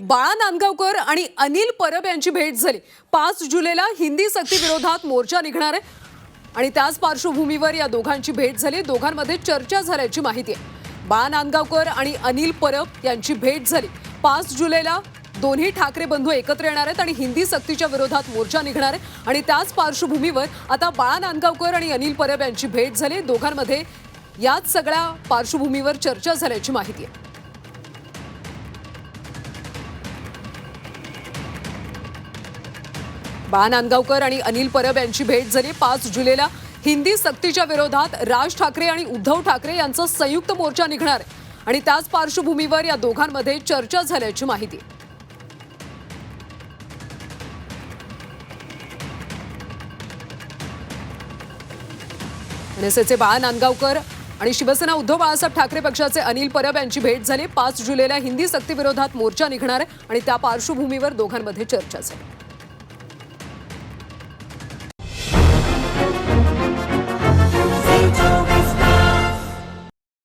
बाळा नांदगावकर आणि अनिल परब यांची भेट झाली. पाच जुलैला हिंदी सक्ती विरोधात मोर्चा निघणार आहे. आणि त्याच पार्श्वभूमीवर या दोघांची भेट झाली. दोघांमध्ये चर्चा झाल्याची माहिती आहे. बाळा नांदगावकर आणि अनिल परब यांची भेट झाली. पाच जुलैला दोन्ही ठाकरे बंधू एकत्र येणार आहेत आणि हिंदी सक्तीच्या विरोधात मोर्चा निघणार आहे. आणि त्याच पार्श्वभूमीवर आता बाळा नांदगावकर आणि अनिल परब यांची भेट झाली. दोघांमध्ये याच सगळ्या पार्श्वभूमीवर चर्चा झाल्याची माहिती आहे. बाळा नांदगावकर आणि अनिल परब यांची भेट झाली. पाच जुलैला हिंदी सक्तीच्या विरोधात राज ठाकरे आणि उद्धव ठाकरे यांचा संयुक्त मोर्चा निघणार आणि त्याच पार्श्वभूमीवर या दोघांमध्ये चर्चा झाल्याची माहिती. एनएसएचे बाळा नांदगावकर आणि शिवसेना उद्धव बाळासाहेब ठाकरे पक्षाचे अनिल परब यांची भेट झाली. पाच जुलैला हिंदी सक्तीविरोधात मोर्चा निघणार आहे आणि त्या पार्श्वभूमीवर दोघांमध्ये चर्चा झाली.